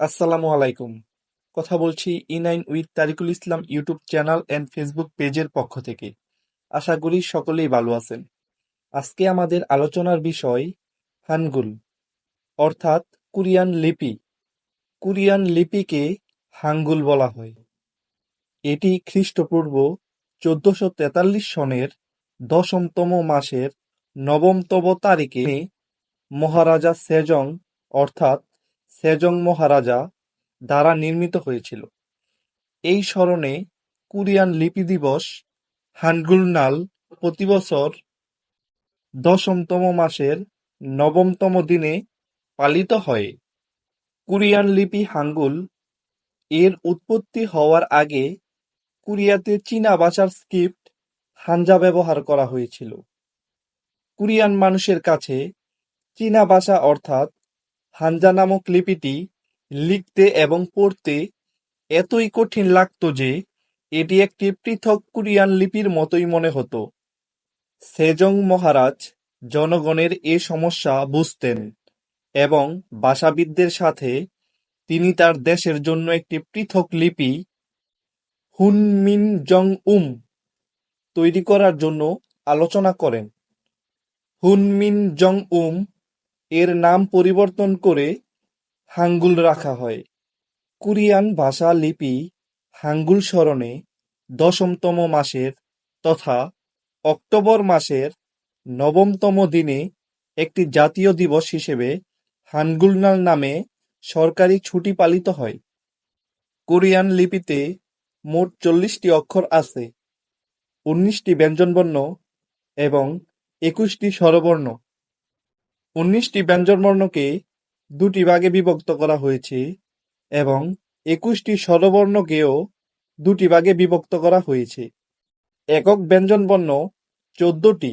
আসসালামু আলাইকুম। কথা বলছি E nine with Tarikul Islam YouTube channel and Facebook পেজের পক্ষ থেকে। আশা করি সকলেই ভালো আছেন। আজকে আমাদের আলোচনার বিষয় হানগুল অর্থাৎ কোরিয়ান লিপি। কোরিয়ান লিপিকে হাঙ্গুল বলা হয়। এটি খ্রিস্টপূর্ব চোদ্দশো তেতাল্লিশ সনের দশমতম মাসের নবমতম তারিখে মহারাজা সেজং, অর্থাৎ সেজং মহারাজা দ্বারা নির্মিত হয়েছিল। এই স্মরণে কোরিয়ান লিপি দিবস, হানগুলনাল প্রতিবছর দশমতম মাসের নবমতম দিনে পালিত হয়। কোরিয়ান লিপি হাঙ্গুল এর উৎপত্তি হওয়ার আগে কোরিয়াতে চীনা ভাষার স্ক্রিপ্ট হানজা ব্যবহার করা হয়েছিল। কোরিয়ান মানুষের কাছে চীনা ভাষা অর্থাৎ হানজা নামক লিপিটি লিখতে এবং পড়তে এতই কঠিন লাগত যে এটি একটি পৃথক কোরিয়ান লিপির মতোই মনে হতো। সেজং মহারাজ জনগণের এ সমস্যা বুঝতেন এবং ভাষাবিদদের সাথে তিনি তার দেশের জন্য একটি পৃথক লিপি হুনমিন জং-উম তৈরি করার জন্য আলোচনা করেন। হুনমিনজং-উম এর নাম পরিবর্তন করে হাঙ্গুল রাখা হয়। কোরিয়ান ভাষা লিপি হাঙ্গুল স্মরণে দশমতম মাসের তথা অক্টোবর মাসের নবমতম দিনে একটি জাতীয় দিবস হিসেবে হানগুলনাল নামে সরকারি ছুটি পালিত হয়। কোরিয়ান লিপিতে মোট চল্লিশটি অক্ষর আছে, উনিশটি ব্যঞ্জনবর্ণ এবং একুশটি স্বরবর্ণ। উনিশটি ব্যঞ্জনবর্ণকে দুটি ভাগে বিভক্ত করা হয়েছে এবং একুশটি স্বরবর্ণকেও দুটি ভাগে বিভক্ত করা হয়েছে। একক ব্যঞ্জনবর্ণ চৌদ্দটি,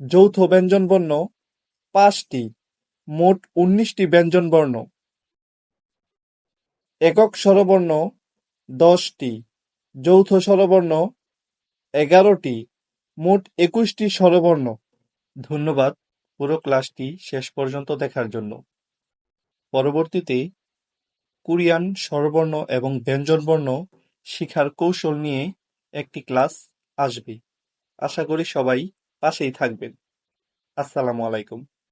যৌথ ব্যঞ্জনবর্ণ পাঁচটি, মোট উনিশটি ব্যঞ্জনবর্ণ। একক স্বরবর্ণ দশটি, যৌথ স্বরবর্ণ এগারোটি, মোট একুশটি স্বরবর্ণ। ধন্যবাদ পুরো ক্লাসটি শেষ পর্যন্ত দেখার জন্য। পরবর্তীতে, কুরিয়ান স্বরবর্ণ এবং ব্যঞ্জনবর্ণ শিখার কৌশল নিয়ে একটি ক্লাস আসবে। আশা করি সবাই পাশেই থাকবেন। আসসালামু আলাইকুম